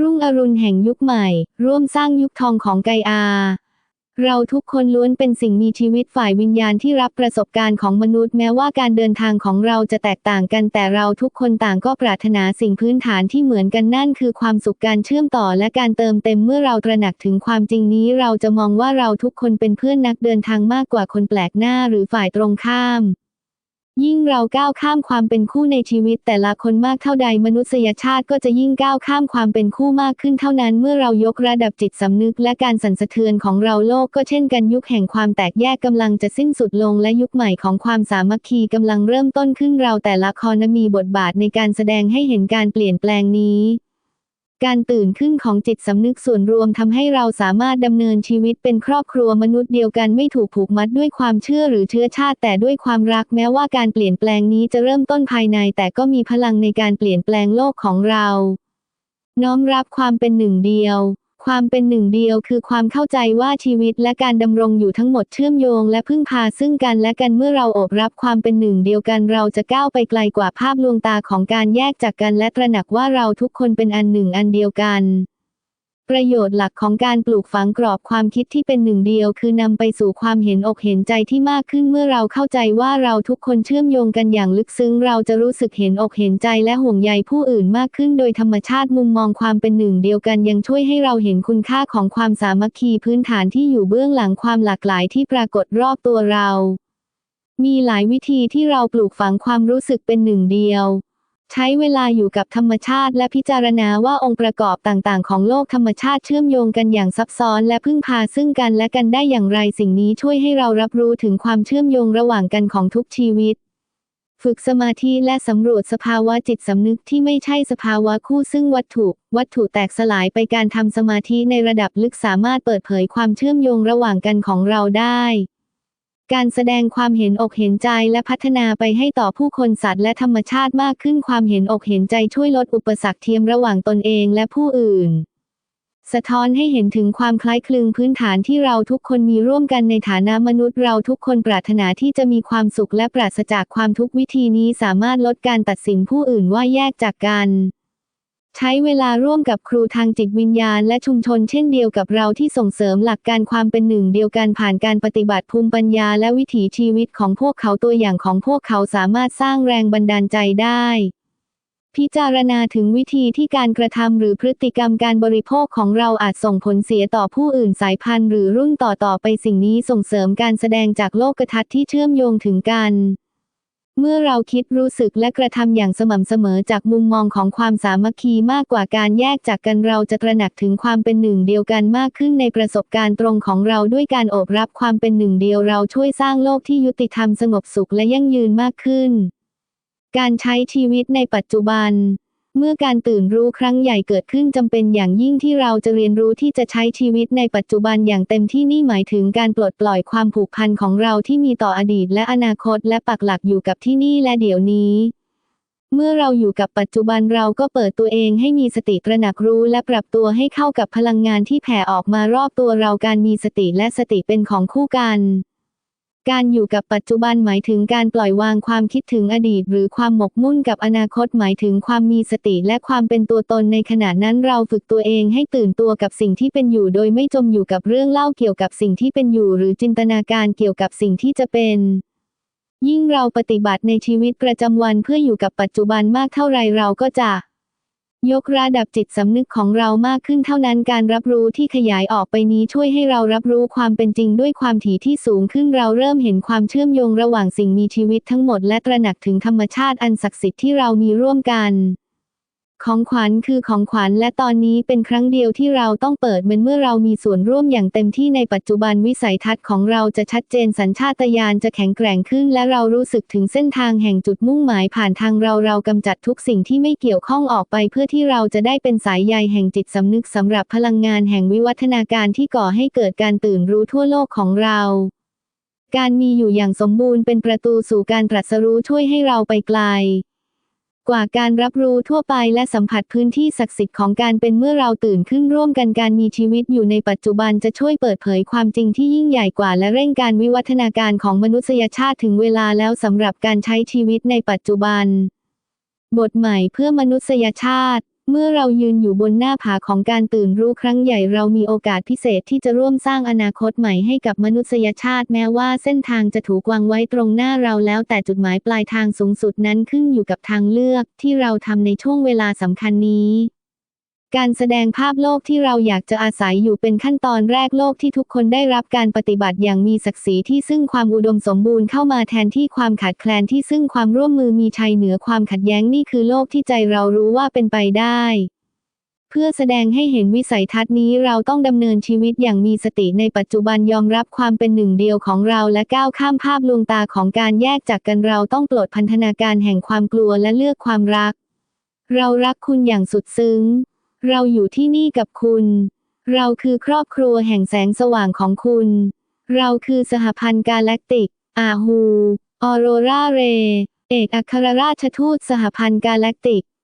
รุ่งอรุณแห่งยุคใหม่ ร่วมสร้างยุคทองของไกอา เราทุกคนล้วนเป็นสิ่งมีชีวิตฝ่ายวิญญาณที่รับประสบการณ์ของมนุษย์แม้ว่าการเดินทางของเราจะแตกต่างกัน แต่เราทุกคนต่างก็ปรารถนาสิ่งพื้นฐานที่เหมือนกันนั่นคือความสุขการเชื่อมต่อและการเติมเต็มเมื่อเราตระหนักถึงความจริงนี้ เราจะมองว่าเราทุกคนเป็นเพื่อนนักเดินทางมากกว่าคนแปลกหน้าหรือฝ่ายตรงข้าม ยิ่งเราก้าวข้ามความเป็นคู่ในชีวิตแต่ละคนมากเท่าใดมนุษยชาติก็จะยิ่งก้าวข้ามความเป็นคู่มากขึ้นเท่านั้น เมื่อเรายกระดับจิตสำนึกและการสั่นสะเทือนของเราโลกก็เช่นกันยุคแห่งความแตกแยกกำลังจะสิ้นสุดลงและยุคใหม่ของความสามัคคีกำลังเริ่มต้นขึ้นเราแต่ละครมีบทบาทในการแสดงให้เห็นการเปลี่ยนแปลงนี้ การตื่นขึ้นของจิตสำนึกส่วนรวมทำให้เราสามารถดำเนินชีวิตเป็นครอบครัวมนุษย์เดียวกันไม่ถูกผูกมัดด้วยความเชื่อหรือเชื้อชาติ แต่ด้วยความรักแม้ว่าการเปลี่ยนแปลงนี้จะเริ่มต้นภายใน แต่ก็มีพลังในการเปลี่ยนแปลงโลกของเรา น้อมรับความเป็นหนึ่งเดียว ความเป็นหนึ่งเดียวคือความเข้าใจว่าชีวิตและการดำรงอยู่ทั้งหมดเชื่อมโยง และพึ่งพาซึ่งกันและกันเมื่อเราโอบรับความเป็นหนึ่งเดียวกันเราจะก้าวไปไกลกว่าภาพลวงตาของการแยกจากกันและตระหนักว่าเราทุกคนเป็นอันหนึ่งอันเดียวกัน ประโยชน์หลักของการปลูกฝังกรอบความคิดที่เป็นหนึ่งเดียว คือนำไปสู่ความเห็นอกเห็นใจที่มากขึ้นเมื่อเราเข้าใจว่าเราทุกคนเชื่อมโยงกันอย่างลึกซึ้ง เราจะรู้สึกเห็นอกเห็นใจและห่วงใยผู้อื่นมากขึ้น โดยธรรมชาติมุมมองความเป็นหนึ่งเดียวกันยังช่วยให้เราเห็นคุณค่าของความสามัคคีพื้นฐานที่อยู่เบื้องหลังความหลากหลายที่ปรากฏรอบตัวเรา มีหลายวิธีที่เราปลูกฝังความรู้สึกเป็นหนึ่งเดียว ใช้เวลาอยู่กับธรรมชาติและพิจารณาว่าองค์ประกอบต่างๆ ของโลกธรรมชาติเชื่อมโยงกันอย่างซับซ้อนและพึ่งพาซึ่งกันและกันได้อย่างไรสิ่งนี้ช่วยให้เรารับรู้ถึงความเชื่อมโยงระหว่างกันของทุกชีวิต ฝึกสมาธิและสำรวจสภาวะจิตสำนึกที่ไม่ใช่สภาวะคู่ซึ่งวัตถุ วัตถุแตกสลายไปการทำสมาธิในระดับลึกสามารถเปิดเผยความเชื่อมโยงระหว่างกันของเราได้ การแสดงความเห็นอกเห็นใจและพัฒนาไปให้ต่อผู้คนสัตว์และธรรมชาติมากขึ้นความเห็นอกเห็นใจช่วยลดอุปสรรคเทียมระหว่างตนเองและผู้อื่น สะท้อนให้เห็นถึงความคล้ายคลึงพื้นฐานที่เราทุกคนมีร่วมกันในฐานะมนุษย์เราทุกคนปรารถนาที่จะมีความสุขและปราศจากความทุกข์วิธีนี้สามารถลดการตัดสินผู้อื่นว่าแยกจากกัน ใช้เวลาร่วมกับครูทางจิตวิญญาณและชุมชนเช่นเดียวกับเราที่ส่งเสริมหลักการความเป็นหนึ่งเดียวกันผ่านการปฏิบัติภูมิปัญญาและวิถีชีวิตของพวกเขาตัวอย่างของพวกเขาสามารถสร้างแรงบันดาลใจได้ พิจารณาถึงวิธีที่การกระทำหรือพฤติกรรมการบริโภคของเราอาจส่งผลเสียต่อผู้อื่นสายพันธุ์หรือรุ่นต่อๆไปสิ่งนี้ส่งเสริมการแสดงจากโลกทัศน์ที่เชื่อมโยงถึงกัน เมื่อเราคิดรู้สึกและกระทำอย่างสม่ำเสมอจากมุมมองของความสามัคคีมากกว่าการแยกจากกันเราจะตระหนักถึงความเป็นหนึ่งเดียวกันมากขึ้นในประสบการณ์ตรงของเราด้วยการโอบรับความเป็นหนึ่งเดียวเราช่วยสร้างโลกที่ยุติธรรมสงบสุขและยั่งยืนมากขึ้น การใช้ชีวิตในปัจจุบัน เมื่อการตื่นรู้ครั้งใหญ่เกิดขึ้นจำเป็นอย่างยิ่งที่เราจะเรียนรู้ที่จะใช้ชีวิตในปัจจุบันอย่างเต็มที่นี่หมายถึงการปลดปล่อยความผูกพันของเราที่มีต่ออดีตและอนาคตและปักหลักอยู่กับที่นี่และเดี๋ยวนี้ เมื่อเราอยู่กับปัจจุบันเราก็เปิดตัวเองให้มีสติตระหนักรู้และปรับตัวให้เข้ากับพลังงานที่แผ่ออกมารอบตัวเราการมีสติและสติเป็นของคู่กัน การอยู่กับปัจจุบันหมายถึงการปล่อยวางความคิดถึงอดีต หรือความหมกมุ่นกับอนาคตหมายถึงความมีสติและความเป็นตัวตนในขณะนั้นเราฝึกตัวเองให้ตื่นตัวกับสิ่งที่เป็นอยู่ โดยไม่จมอยู่กับเรื่องเล่าเกี่ยวกับสิ่งที่เป็นอยู่ หรือจินตนาการเกี่ยวกับสิ่งที่จะเป็นยิ่งเราปฏิบัติในชีวิตประจำวันเพื่ออยู่กับปัจจุบันมากเท่าไรเราก็จะ ยกระดับจิตสำนึกของเรามากขึ้นเท่านั้นการรับรู้ที่ขยายออกไปนี้ช่วยให้เรารับรู้ความเป็นจริงด้วยความถี่ที่สูงขึ้นเราเริ่มเห็นความเชื่อมโยงระหว่างสิ่งมีชีวิตทั้งหมดและตระหนักถึงธรรมชาติอันศักดิ์สิทธิ์ที่เรามีร่วมกัน ของขวัญคือของขวัญและตอนนี้เป็นครั้งเดียวที่เราต้องเปิดมันเมื่อเรามีส่วนร่วมอย่างเต็มที่ในปัจจุบันวิสัยทัศน์ของเราจะชัดเจนสัญชาตญาณจะแข็งแกร่งขึ้น และเรารู้สึกถึงเส้นทางแห่งจุดมุ่งหมายผ่านทางเราเรากำจัดทุกสิ่งที่ไม่เกี่ยวข้องออกไป เพื่อที่เราจะได้เป็นสายใยแห่งจิตสำนึกสำหรับพลังงานแห่งวิวัฒนาการที่ก่อให้เกิดการตื่นรู้ทั่วโลกของเราการมีอยู่อย่างสมบูรณ์เป็นประตูสู่การตรัสรู้ช่วยให้เราไปไกล กว่าการรับรู้ทั่วไปและสัมผัสพื้นที่ศักดิ์สิทธิ์ของการเป็นเมื่อเราตื่นขึ้นร่วมกันการมีชีวิตอยู่ในปัจจุบันจะช่วยเปิดเผยความจริงที่ยิ่งใหญ่กว่าและเร่งการวิวัฒนาการของมนุษยชาติถึงเวลาแล้วสำหรับการใช้ชีวิตในปัจจุบัน บทใหม่เพื่อมนุษยชาติ เมื่อเรายืนอยู่บนหน้าผาของการตื่นรู้ครั้งใหญ่เรามีโอกาสพิเศษที่จะร่วมสร้างอนาคตใหม่ให้กับมนุษยชาติแม้ว่าเส้นทางจะถูกวางไว้ตรงหน้าเราแล้วแต่จุดหมายปลายทางสูงสุดนั้นขึ้นอยู่กับทางเลือกที่เราทำในช่วงเวลาสำคัญนี้ การแสดงภาพโลกที่เราอยากจะอาศัยอยู่เป็นขั้นตอนแรกโลกที่ทุกคนได้รับการปฏิบัติอย่างมีศักดิ์ศรีที่ซึ่งความอุดมสมบูรณ์เข้ามาแทนที่ความขาดแคลนที่ซึ่งความร่วมมือมีชัยเหนือความขัดแย้งนี่คือโลกที่ใจเรารู้ว่าเป็นไปได้ เพื่อแสดงให้เห็นวิสัยทัศน์นี้เราต้องดำเนินชีวิตอย่างมีสติในปัจจุบันยอมรับความเป็นหนึ่งเดียวของเราและก้าวข้ามภาพลวงตาของการแยกจากกันเราต้องปลดพันธนาการแห่งความกลัวและเลือกความรัก เรารักคุณอย่างสุดซึ้ง เราอยู่ที่นี่กับคุณ เราคือครอบครัวแห่งแสงสว่างของคุณ เราคือสหพันธ์กาแล็กติก อาฮู ออโรราเร เอกอัครราชทูตสหพันธ์กาแล็กติก